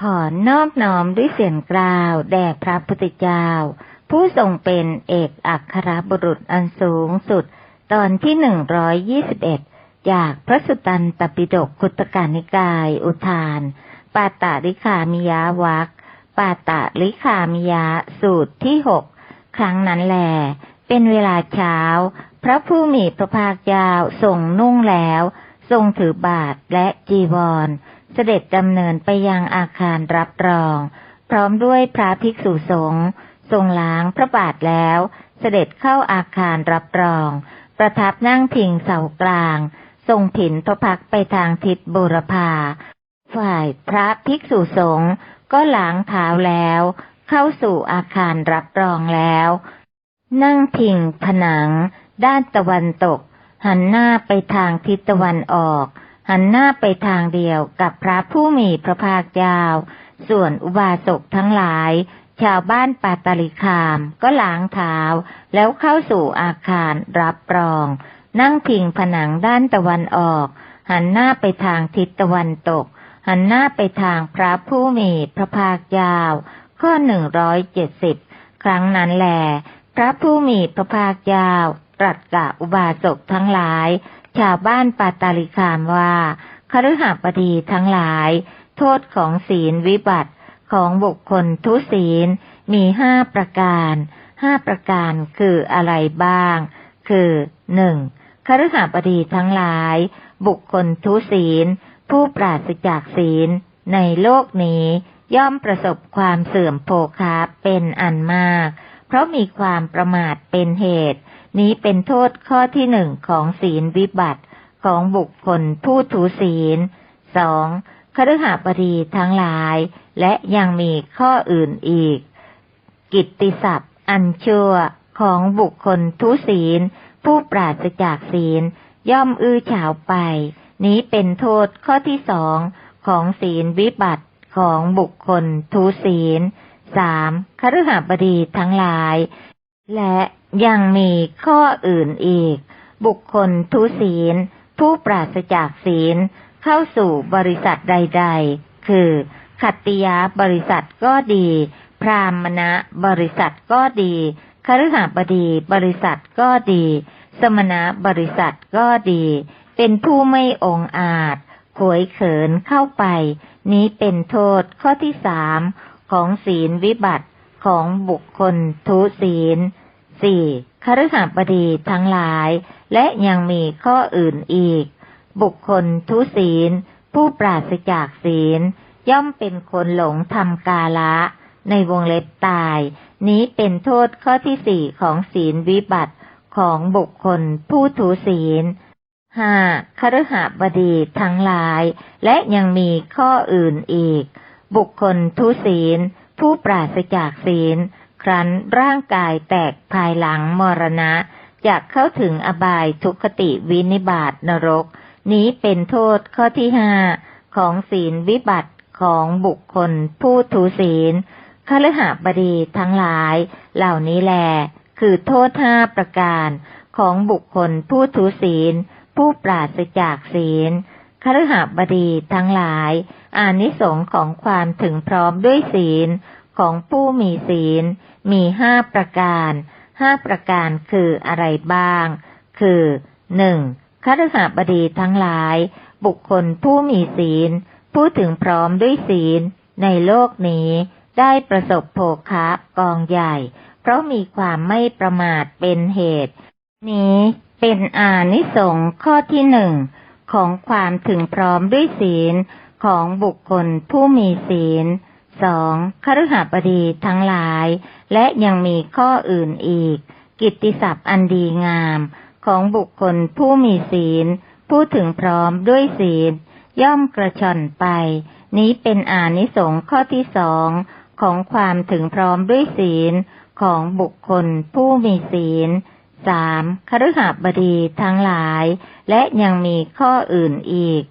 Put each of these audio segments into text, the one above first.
ขอนอบน้อมด้วยเสียงกล่าว แด่พระพุทธเจ้า ผู้ทรงเป็นเอกอัครบุรุษอันสูงสุด ตอนที่หนึ่งร้อยยี่สิบเอ็ดจากพระสุตตันตปิฎกคุตการนิกาย อุทาน ปาตาลิขามิยาวักปาตาลิขามิยาสูตรที่หกครั้งนั้นแหลเป็นเวลาเช้า พระผู้มีพระภาคเจ้าทรงนุ่งแล้ว ทรงถือบาทและจีวร เสด็จดำเนินไปยังอาคารรับรอง พร้อมด้วยพระภิกษุสงฆ์ทรงล้างพระบาทแล้ว เสด็จเข้าอาคารรับรอง ประทับนั่งพิงเสากลาง ทรงผินพระพักไปทางทิศบุรพาฝ่ายพระภิกษุสงฆ์ก็ล้างเท้าแล้ว เข้าสู่อาคารรับรองแล้ว นั่งพิงผนัง ด้านตะวันตก หันหน้าไปทางทิศตะวันออก หันหน้าไปทางเดียวกับพระผู้มีพระภาคเจ้า ส่วนอุบาสกทั้งหลาย ชาวบ้านปาตาลิคามก็ล้างเท้า แล้วเข้าสู่อาคารรับรอง นั่งพิงผนังด้านตะวันออก หันหน้าไปทางทิศตะวันตก หันหน้าไปทางพระผู้มีพระภาคเจ้า ข้อหนึ่งร้อยเจ็ดสิบครั้งนั้นแหลพระผู้มีพระภาคเจ้าตรัสกับอุบาสกทั้งหลาย ชาวบ้านปาตาลิคามว่าคฤหบดีทั้งหลาย โทษของศีลวิบัติของบุคคลทุศีลมีห้าประการ ห้าประการคืออะไรบ้าง คือหนึ่งคฤหบดีทั้งหลาย บุคคลทุศีล ผู้ปราศจากศีล ในโลกนี้ย่อมประสบความเสื่อมโภคาเป็นอันมาก เพราะมีความประมาทเป็นเหตุ นี้เป็นโทษข้อที่หนึ่งของศีลวิบัติของบุคคลผู้ทุศีลสองคฤหบดีทั้งหลาย และยังมีข้ออื่นอีก กิตติศัพท์ อันชั่วของบุคคลทุศีล ผู้ปราศจากศีล ย่อมอื้อฉาวไป นี้เป็นโทษข้อที่สองของศีลวิบัติของบุคคลทุศีลสามคฤหบดีทั้งหลาย และยังมีข้ออื่นอีก บุคคลทุศีล ผู้ปราศจากศีล เข้าสู่บริษัทใด ๆ คือขัตติยาบริษัทก็ดี พรามณะบริษัทก็ดีคฤหบดีบริษัทก็ดี สมณะบริษัทก็ดี เป็นผู้ไม่องอาจขวยเขินเข้าไป นี้เป็นโทษข้อที่สามของศีลวิบัติของบุคคลทุศีล สี่คฤหบดีทั้งหลาย และยังมีข้ออื่นอีก บุคคลทุศีล ผู้ปราศจากศีล ย่อมเป็นคนหลงทำกาละ ในวงเล็บตาย นี้เป็นโทษข้อที่สี่ของศีลวิบัติของบุคคลผู้ทุศีลห้าคฤหบดีทั้งหลาย และยังมีข้ออื่นอีก บุคคลทุศีล ผู้ปราศจากศีล ครั้นร่างกายแตกภายหลังมรณะจากเข้าถึงอบายทุกขติวินิบาตนรก นี้เป็นโทษข้อที่ห้าของศีลวิบัติของบุคคลผู้ทุศีลคฤหบดีทั้งหลาย เหล่านี้แล คือโทษห้าประการของบุคคลผู้ทุศีล ผู้ปราศจากศีลคฤหบดีทั้งหลาย อานิสงของความถึงพร้อมด้วยศีล ของผู้มีศีล มีห้าประการห้าประการคืออะไรบ้าง คือหนึ่งคฤหบดีทั้งหลาย บุคคลผู้มีศีล ผู้ถึงพร้อมด้วยศีล ในโลกนี้ได้ประสบโภคะกองใหญ่ เพราะมีความไม่ประมาทเป็นเหตุ นี้เป็นอานิสงส์ข้อที่หนึ่งของความถึงพร้อมด้วยศีลของบุคคลผู้มีศีล สองคฤหบดีทั้งหลาย และยังมีข้ออื่นอีก กิตติศัพท์อันดีงาม ของบุคคลผู้มีศีล ผู้ถึงพร้อมด้วยศีล ย่อมกระชอนไป นี้เป็นอานิสงส์ข้อที่สองของความถึงพร้อมด้วยศีลของบุคคลผู้มีศีลสามคฤหบดีทั้งหลาย และยังมีข้ออื่นอีก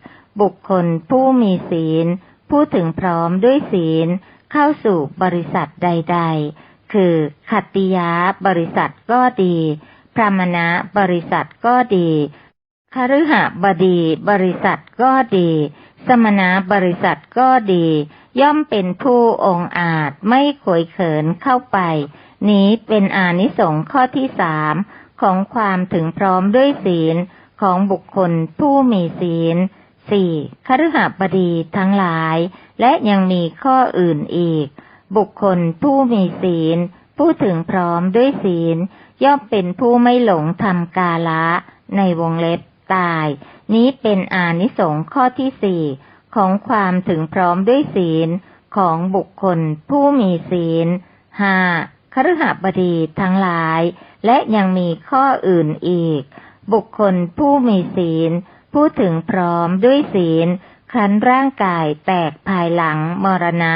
บุคคลผู้มีศีล ผู้ถึงพร้อมด้วยศีลเข้าสู่บริษัทใด ๆ คือขัตติยาบริษัทก็ดี พรามณะบริษัทก็ดีคฤหบดีบริษัทก็ดี สมณบริษัทก็ดี ย่อมเป็นผู้องอาจไม่ขวยเขินเข้าไป นี้เป็นอานิสงส์ข้อที่สามของความถึงพร้อมด้วยศีลของบุคคลผู้มีศีล สี่คฤหบดีทั้งหลาย และยังมีข้ออื่นอีก บุคคลผู้มีศีล ผู้ถึงพร้อมด้วยศีล ย่อมเป็นผู้ไม่หลงทำกาละ ในวงเล็บตาย นี้เป็นอานิสงส์ข้อที่สี่ของความถึงพร้อมด้วยศีลของบุคคลผู้มีศีลห้าคฤหบดีทั้งหลาย และยังมีข้ออื่นอีก บุคคลผู้มีศีล ผู้ถึงพร้อมด้วยศีล คันร่างกายแตกภายหลังมรณะ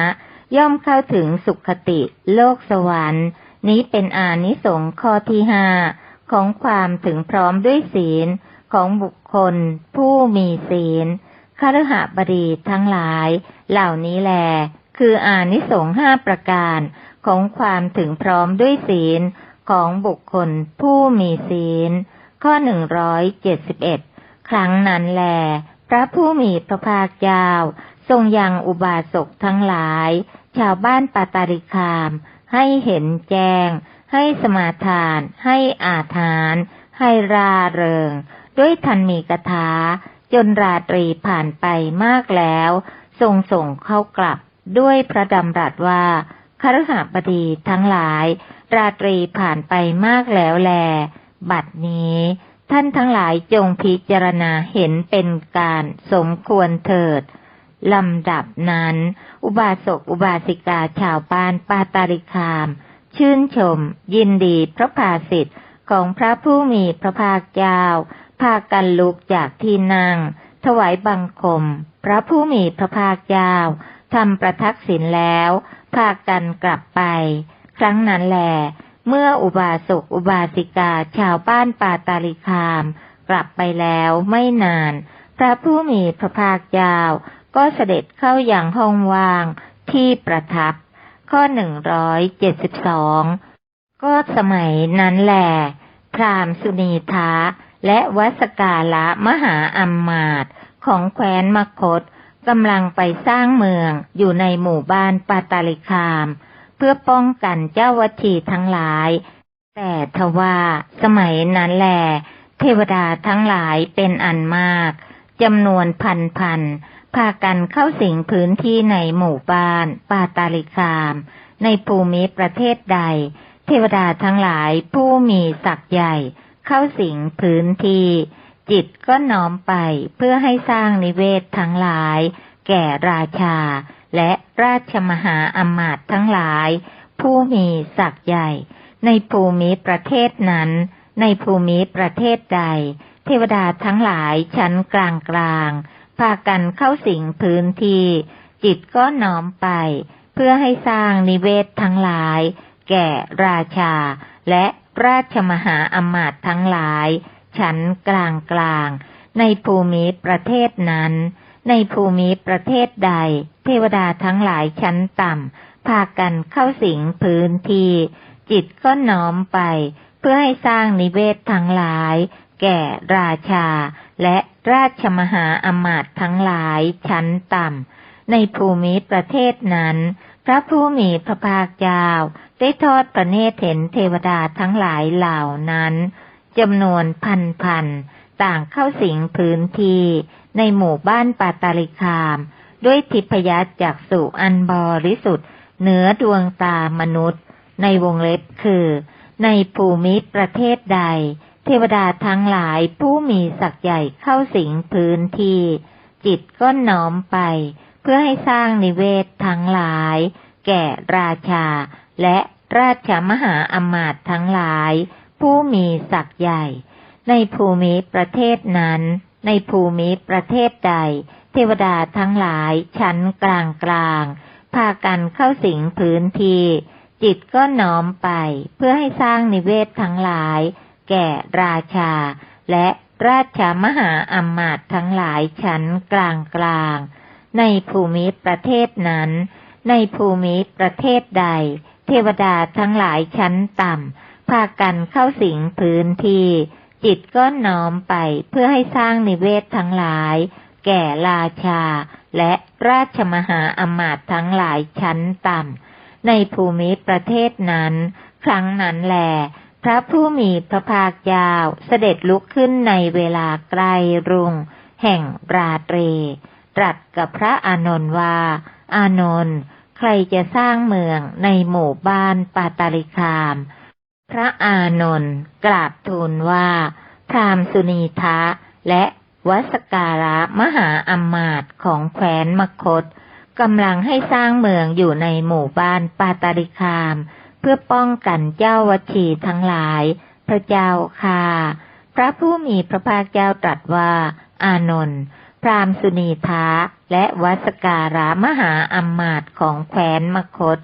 ย่อมเข้าถึงสุขติ โลกสวรรค์ นี้เป็นอานิสงส์ข้อที่ห้าของความถึงพร้อมด้วยศีลของบุคคล ผู้มีศีลคฤหบดีทั้งหลาย เหล่านี้แล คืออานิสงส์ห้าประการของความถึงพร้อมด้วยศีลของบุคคลผู้มีศีล ข้อหนึ่งร้อยเจ็ดสิบเอ็ด ครั้งนั้นแล พระผู้มีพระภาคเจ้าทรงยังอุบาสกทั้งหลาย ชาวบ้านปาตาริคาม ให้เห็นแจ้ง ให้สมาทาน ให้อาทาน ให้ราเริง ด้วยทันมีกถา จนราตรีผ่านไปมากแล้ว ทรงส่งเข้ากลับด้วยพระดำรัสว่าคฤหบดีทั้งหลาย ราตรีผ่านไปมากแล้วแล บัดนี้ ท่านทั้งหลายจงพิจารณาเห็นเป็นการสมควรเถิดลำดับนั้น อุบาสกอุบาสิกาชาวบานปาตาริคาม ชื่นชม ยินดีพระภาสิทธิ์ของพระผู้มีพระภาคเจ้า พากันลุกจากที่นั่ง ถวายบังคม พระผู้มีพระภาคเจ้าทำประทักษิณแล้ว พากันกลับไป ครั้งนั้นแหล เมื่ออุบาสกอุบาสิกาชาวบ้านปาตาลิคาม กลับไปแล้วไม่นาน พระผู้มีพระภาคเจ้าก็เสด็จเข้าอย่างห้องว่างที่ประทับ ข้อหนึ่งร้อยเจ็ดสิบสองก็สมัยนั้นแหลพรามสุนีทาและวัสกาละมหาอัมมาตของแคว้นมคตกำลังไปสร้างเมืองอยู่ในหมู่บ้านปาตาลิคาม เพื่อป้องกันเจ้าวัตถีทั้งหลาย แต่ทว่าสมัยนั้นแหลเทวดาทั้งหลายเป็นอันมากจำนวนพันพันพากันเข้าสิงพื้นที่ในหมู่บ้านปาตาลิคาม ในภูมิประเทศใด เทวดาทั้งหลายผู้มีศักย์ใหญ่ เข้าสิงพื้นที่ จิตก็น้อมไปเพื่อให้สร้างนิเวศทั้งหลาย แก่ราชา และราชมหาอมาตย์ทั้งหลาย ผู้มีศักย์ใหญ่ ในภูมิประเทศนั้น ในภูมิประเทศใด เทวดาทั้งหลายชั้นกลางกลางพากันเข้าสิงพื้นที่ จิตก็น้อมไป เพื่อให้สร้างนิเวศทั้งหลาย แก่ราชา และราชมหาอมาตย์ทั้งหลาย ชั้นกลางกลาง ในภูมิประเทศนั้น ในภูมิประเทศใด เทวดาทั้งหลายชั้นต่ำพากันเข้าสิงพื้นที่ จิตก็น้อมไป เพื่อให้สร้างนิเวศทั้งหลาย แก่ราชา และราชมหาอมาตย์ทั้งหลายชั้นต่ำในภูมิประเทศนั้น พระผู้มีพระภาคเจ้าได้ทอดพระเนตรเห็นเทวดาทั้งหลายเหล่านั้นจำนวนพันพัน ต่างเข้าสิงพื้นที่ในหมู่บ้านปาตาลิคาม ด้วยทิพยจากสุอันบริสุทธิ์เหนือดวงตามนุษย์ ในวงเล็บคือ ในภูมิประเทศใด เทวดาทั้งหลายผู้มีศักย์ใหญ่เข้าสิงพื้นที่ จิตก็น้อมไป เพื่อให้สร้างนิเวศทั้งหลาย แก่ราชา และราชมหาอมาตย์ทั้งหลาย ผู้มีศักย์ใหญ่ ในภูมิประเทศนั้น ในภูมิประเทศใด เทวดาทั้งหลายชั้นกลางกลางพากันเข้าสิงพื้นที่จิตก็น้อมไปเพื่อให้สร้างนิเวศทั้งหลาย แก่ราชา และราชามหาอมาตย์ทั้งหลายชั้นกลางกลาง ในภูมิประเทศนั้น ในภูมิประเทศใด เทวดาทั้งหลายชั้นต่ำพากันเข้าสิงพื้นที่ จิตก็น้อมไปเพื่อให้สร้างนิเวศทั้งหลาย แก่ราชา และราชมหาอมาตย์ทั้งหลายชั้นต่ำในภูมิประเทศนั้น ครั้งนั้นแหลพระผู้มีพระภาคเจ้าเสด็จลุกขึ้นในเวลาใกล้รุ่งแห่งราตรีตรัสกับพระอานนท์ว่า อานนท์ใครจะสร้างเมืองในหมู่บ้านปาตาลิคาม พระอานนท์กราบทูลว่า พรามสุนีทะและวัสการะมหาอมาตของแคว้นมคตกำลังให้สร้างเมืองอยู่ในหมู่บ้านปาตาลิคาม เพื่อป้องกันเจ้าวชีทั้งหลาย พระเจ้าค่ะ พระผู้มีพระภาคเจ้าตรัสว่า อานนท์พรามสุนีทะและวัสการะมหาอมาตของแคว้นมคต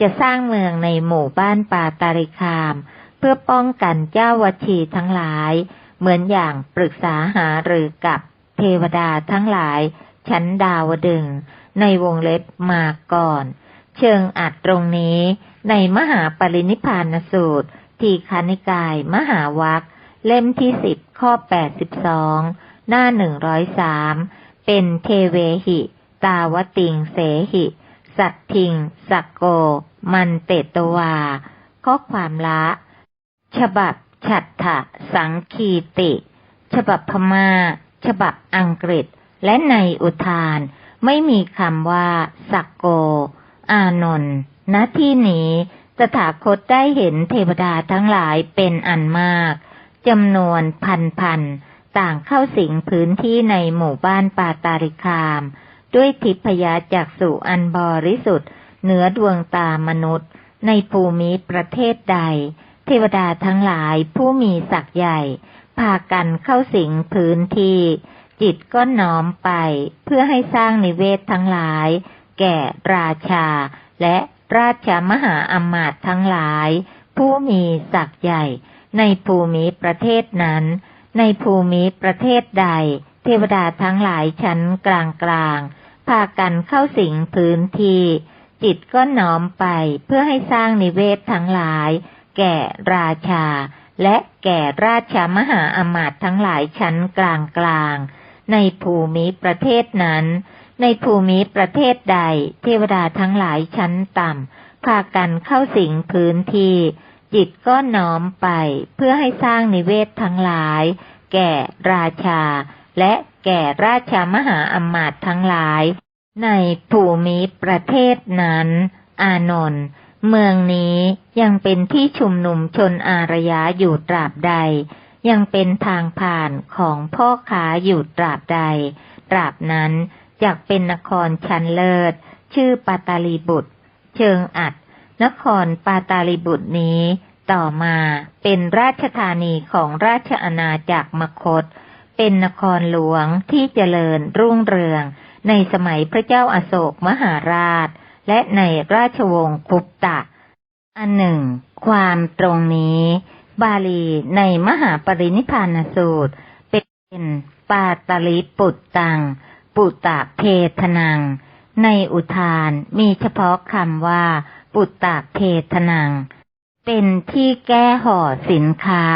จะสร้างเมืองในหมู่บ้านปาตาริคาม เพื่อป้องกันเจ้าวชีทั้งหลาย เหมือนอย่างปรึกษาหารือกับเทวดาทั้งหลาย ชั้นดาวดึง ในวงเล็บมาก่อน เชิงอัดตรงนี้ ในมหาปรินิพพานสูตร ทีคานิกายมหาวัคเล่มที่สิบข้อแปดสิบสองหน้าหนึ่งร้อยสามเป็นเทเวหิ ตาวติงเสหิ สัตทิง สักโก มันเตตวา ข้อความละ ฉบับฉัตถะสังคีติ ฉบับพมา่า ฉบับอังกฤษ และในอุทาน ไม่มีคำว่า สักโก อานนท์ณที่นี้ตถาคตได้เห็นเทวดาทั้งหลายเป็นอันมากจำนวนพันพันต่างเข้าสิงพื้นที่ในหมู่บ้านปาตาริคาม ด้วยทิพยจากสุอันบริสุทธิ์เหนือดวงตามนุษย์ ในภูมิประเทศใด เทวดาทั้งหลายผู้มีศักย์ใหญ่ พากันเข้าสิงพื้นที่ จิตก็น้อมไปเพื่อให้สร้างนิเวศทั้งหลาย แก่ราชา และราชมหาอมาตย์ทั้งหลาย ผู้มีศักย์ใหญ่ ในภูมิประเทศนั้น ในภูมิประเทศใด เทวดาทั้งหลายชั้นกลางกลางๆากันเข้าสิงพื้นที่ จิตก็น้อมไปเพื่อให้สร้างนิเวศทั้งหลาย แก่ราชา และแก่ราชามหาอมาตย์ทั้งหลายชั้นกลางกลางในภูมิประเทศนั้น ในภูมิประเทศใด เทวดาทั้งหลายชั้นต่ำพากันเข้าสิงพื้นที่ จิตก็น้อมไปเพื่อให้สร้างนิเวศทั้งหลาย แก่ราชา และ แก่ราชมหาอำมาตย์ทั้งหลาย ในภูมิประเทศนั้น อานนท์เมืองนี้ยังเป็นที่ชุมนุมชนอารยะอยู่ตราบใด ยังเป็นทางผ่านของพ่อค้าอยู่ตราบใด ตราบนั้นจกเป็นนครชั้นเลิศ ชื่อปาตาลีบุตร เชิงอัด นครปาตาลีบุตรนี้ ต่อมาเป็นราชธานีของราชอาณาจักรมคต เป็นนครหลวงที่เจริญรุ่งเรือง ในสมัยพระเจ้าอาโศกมหาราช และในราชวงศ์คุปตะ อันหนึ่ง ความตรงนี้ บาลีในมหาปรินิพานสูตร เป็นปาตลิปุตตัง ปุตตะเพทนัง ในอุทานมีเฉพาะคำว่า ปุตตะเพทนัง เป็นที่แก้ห่อสินค้า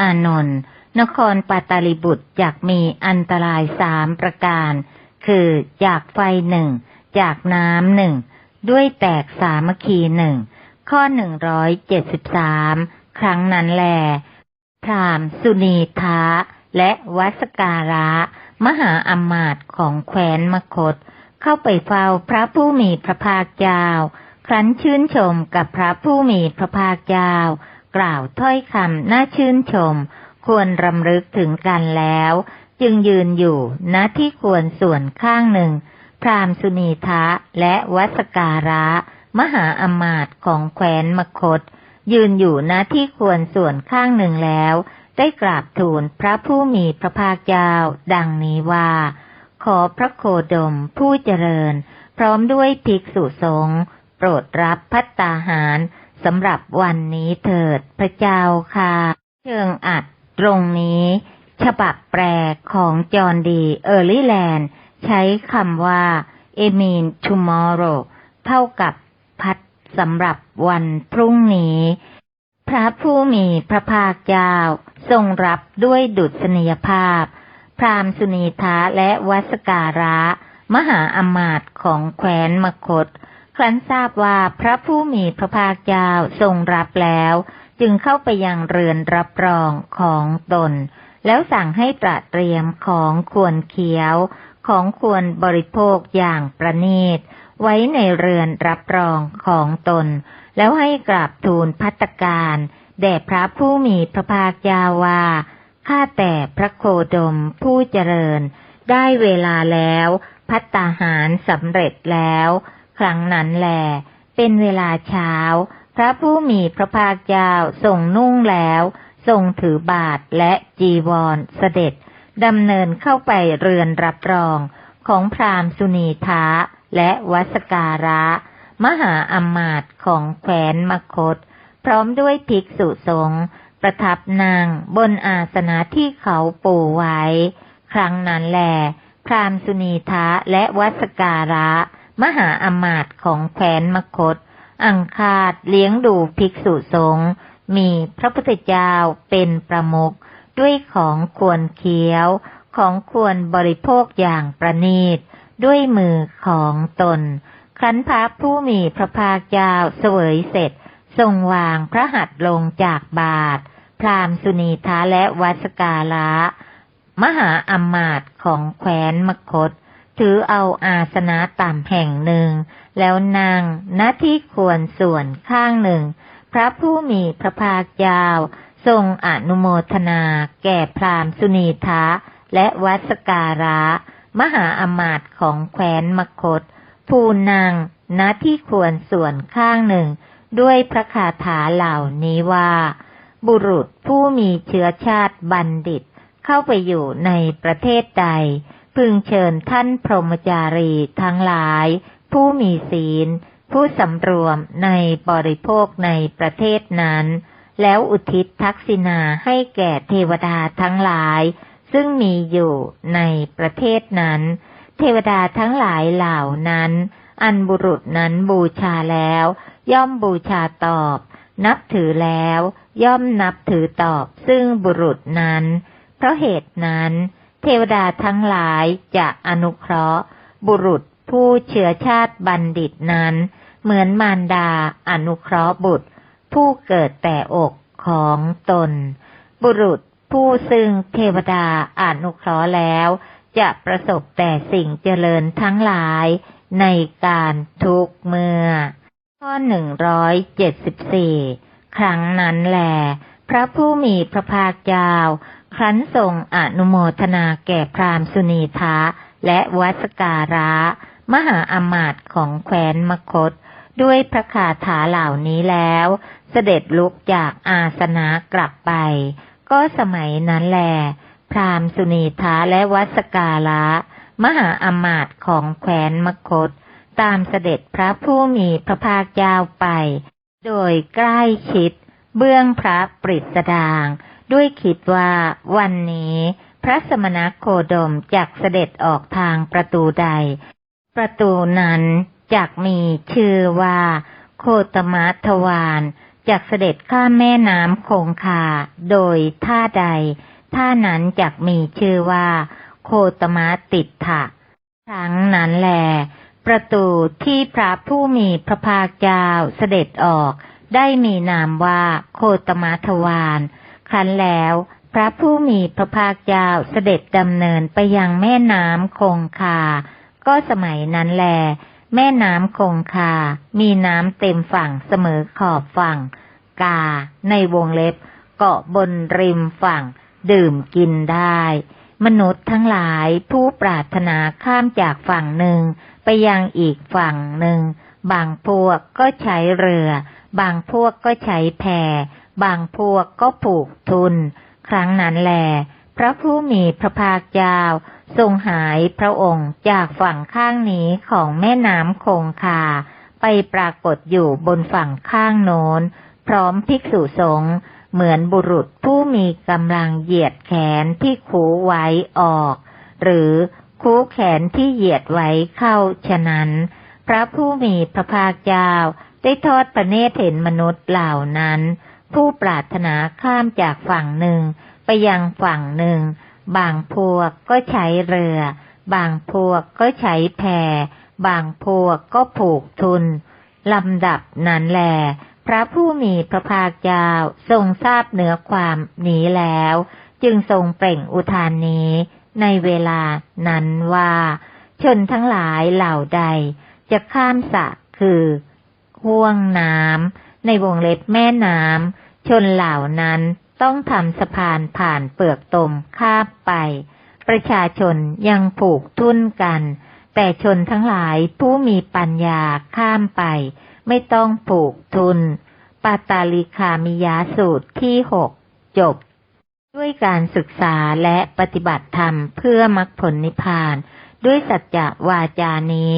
อานนท์ นครปาตาลิบุตรจากมีอันตรายสามประการ คือจากไฟหนึ่งจากน้ำหนึ่งด้วยแตกสามัคคีหนึ่งข้อหนึ่งร้อยเจ็ดสิบสามครั้งนั้นแล พราหมณ์สุนีทะและวัสการะ มหาอมาตย์ของแคว้นมคต เข้าไปเฝ้าพระผู้มีพระภาคเจ้า ครั้นชื่นชมกับพระผู้มีพระภาคเจ้ากล่าวถ้อยคำน่าชื่นชม ควรรำลึกถึงกันแล้ว จึงยืนอยู่ณที่ควรส่วนข้างหนึ่ง พรามสุนีทะและวัสการะ มหาอมาตย์ของแคว้นมคต ยืนอยู่ณที่ควรส่วนข้างหนึ่งแล้ว ได้กราบทูลพระผู้มีพระภาคเจ้าดังนี้ว่า ขอพระโคดมผู้เจริญ พร้อมด้วยภิกษุสงฆ์โปรดรับพัตตาหารสำหรับวันนี้เถิดพระเจ้าค่ะ เชิงอัด ตรงนี้ ฉบับแปลของจอห์นดีเออร์ลี่แลนด์ใช้คำว่าเอมีน tomorrow เท่ากับพัดสำหรับวันพรุ่งนี้ พระผู้มีพระภาคเจ้า ทรงรับด้วยดุษณียภาพ พรามสุนีทะและวัสการะ มหาอมาตย์ของแคว้นมคต ครั้นทราบว่าพระผู้มีพระภาคเจ้าทรงรับแล้ว จึงเข้าไปยังเรือนรับรองของตน แล้วสั่งให้ตระเตรียมของควรเคี้ยว ของควรบริโภคอย่างประณีต ไว้ในเรือนรับรองของตน แล้วให้กราบทูลพัตการแด่พระผู้มีพระภาคเจ้าว่าข้าแต่พระโคดมผู้เจริญ ได้เวลาแล้ว พัตตาหารสำเร็จแล้ว ครั้งนั้นแหลเป็นเวลาเช้า พระผู้มีพระภาคเจ้าทรงนุ่งแล้ว ทรงถือบาทและจีวรเสด็จดำเนินเข้าไปเรือนรับรองของพราหมณ์สุนีทะและวัสการะ มหาอมาตย์ของแคว้นมคต พร้อมด้วยภิกษุสงฆ์ประทับนั่งบนอาสนะที่เขาปูไว้ ครั้งนั้นแหลพราหมณ์สุนีทะและวัสการะ มหาอมาตย์ของแคว้นมคต อังคาดเลี้ยงดูภิกษุสงฆ์มีพระพุทธเจ้าเป็นประมุขด้วยของควรเคี้ยว ของควรบริโภคอย่างประณีต ด้วยมือของตน ครั้นพระผู้มีพระภาคเจ้าเสวยเสร็จ ทรงวางพระหัตถ์ลงจากบาท พรามสุนีทาและวัสกาละ มหาอมาตย์ของแคว้นมคต ถือเอาอาสนะต่ำแห่งหนึ่ง แล้วนั่งณที่ควรส่วนข้างหนึ่ง พระผู้มีพระภาคเจ้าทรงอนุโมทนา แก่พราหมณ์สุนีทะและวัสการะ มหาอมาตย์ของแคว้นมคตผู้นางณที่ควรส่วนข้างหนึ่ง ด้วยพระคาถาเหล่านี้ว่า บุรุษผู้มีเชื้อชาติบัณฑิต เข้าไปอยู่ในประเทศใด พึงเชิญท่านพรหมจารีทั้งหลาย ผู้มีศีล ผู้สำรวมในบริโภคในประเทศนั้น แล้วอุทิศทักษิณาให้แก่เทวดาทั้งหลาย ซึ่งมีอยู่ในประเทศนั้น เทวดาทั้งหลายเหล่านั้น อันบุรุษนั้นบูชาแล้ว ย่อมบูชาตอบ นับถือแล้ว ย่อมนับถือตอบซึ่งบุรุษนั้น เพราะเหตุนั้น ทวดาทั้งหลายจะอนุเคราะห์ บุรุษผู้เชื้อชาติบัณฑิตนั้น เหมือนมารดาอนุเคราะห์บุตร ผู้เกิดแต่อกของตน บุรุษผู้ซึ่งเทวดาอนุเคราะห์แล้ว จะประสบแต่สิ่งเจริญทั้งหลายในการทุกเมื่อ ข้อหนึ่งร้อยเจ็ดสิบสี่ครั้งนั้นแหลพระผู้มีพระภาคเจ้า ครั้นทรงอนุโมทนาแก่พราหมณ์สุนีทะและวัสการะ มหาอมาตย์ของแคว้นมคต ด้วยพระคาถาเหล่านี้แล้ว เสด็จลุกจากอาสนะกลับไป ก็สมัยนั้นแล พราหมณ์สุนีทะและวัสการะ มหาอมาตย์ของแคว้นมคต ตามเสด็จพระผู้มีพระภาคเจ้าไป โดยใกล้ชิด เบื้องพระปริสดาง ด้วยคิดว่าวันนี้ พระสมณโคดมจักเสด็จออกทางประตูใด ประตูนั้นจักมีชื่อว่า โคตมะทวารจักเสด็จข้ามแม่น้ำคงคาโดยท่าใด ท่านั้นจักมีชื่อว่า โคตมะติดถะครั้งนั้นแล ประตูที่พระผู้มีพระภาคเจ้าเสด็จออกได้มีนามว่าโคตมะทวาร ครั้นแล้ว พระผู้มีพระภาคเจ้าเสด็จดำเนินไปยังแม่น้ำคงคา ก็สมัยนั้นแล แม่น้ำคงคา มีน้ำเต็มฝั่งเสมอขอบฝั่ง กา ในวงเล็บ เกาะบนริมฝั่ง ดื่มกินได้ มนุษย์ทั้งหลายผู้ปรารถนาข้ามจากฝั่งหนึ่ง ไปยังอีกฝั่งหนึ่ง บางพวกก็ใช้เรือ บางพวกก็ใช้แพ บางพวกก็ผูกทุน ครั้งนั้นแล พระผู้มีพระภาคเจ้าทรงหายพระองค์จากฝั่งข้างนี้ของแม่น้ำคงคา ไปปรากฏอยู่บนฝั่งข้างโน้น พร้อมภิกษุสงฆ์เหมือนบุรุษผู้มีกำลังเหยียดแขนที่คูไว้ออก หรือคูแขนที่เหยียดไว้เข้าฉะนั้น พระผู้มีพระภาคเจ้าได้ทอดพระเนตรเห็นมนุษย์เหล่านั้น ผู้ปรารถนาข้ามจากฝั่งหนึ่ง ไปยังฝั่งหนึ่ง บางพวกก็ใช้เรือ บางพวกก็ใช้แพบางพวกก็ผูกทุนลำดับนั้นแล พระผู้มีพระภาคเจ้าทรงทราบเหนือความนี้แล้ว จึงทรงเปล่งอุทานนี้ ในเวลานั้นว่า ชนทั้งหลายเหล่าใด จะข้ามสะคือห่วงน้ำ ในวงเล็บแม่น้ำชนเหล่านั้นต้องทำสะพานผ่านเปลือกตมข้ามไป ประชาชนยังผูกทุ่นกัน แต่ชนทั้งหลายผู้มีปัญญาข้ามไป ไม่ต้องผูกทุนปาตาลิคามิยาสูตรที่หกจบ ด้วยการศึกษาและปฏิบัติธรรมเพื่อมรรคผลนิพพาน ด้วยสัจจะวาจานี้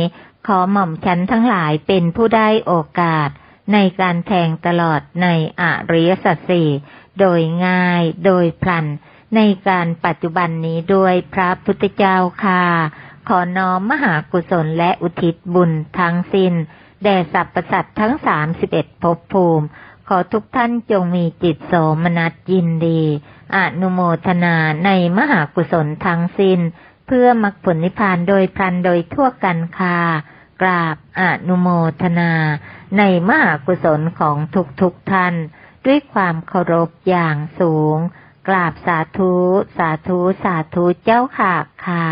ขอหม่อมฉันทั้งหลายเป็นผู้ได้โอกาส ในการแทงตลอดในอริยสัจสี่โดยง่ายโดยพลัน ในการปัจจุบันนี้ด้วยพระพุทธเจ้าค่ะ ขอน้อมมหากุศลและอุทิศบุญทั้งสิน้น แด่สรรพสัตว์ทั้งสามสิบเอ็ดภพภูมิ ขอทุกท่านจงมีจิตโสมนัสยินดี อนุโมทนาในมหากุศลทั้งสิน้น เพื่อมรรคผลนิพพานโดยพลันโดยทั่วกันค่ะกราบอนุโมทนา ในมหากุศลของทุกทุกท่าน ด้วยความเคารพอย่างสูง กราบสาธุ สาธุ สาธุเจ้าค่ะค่ะ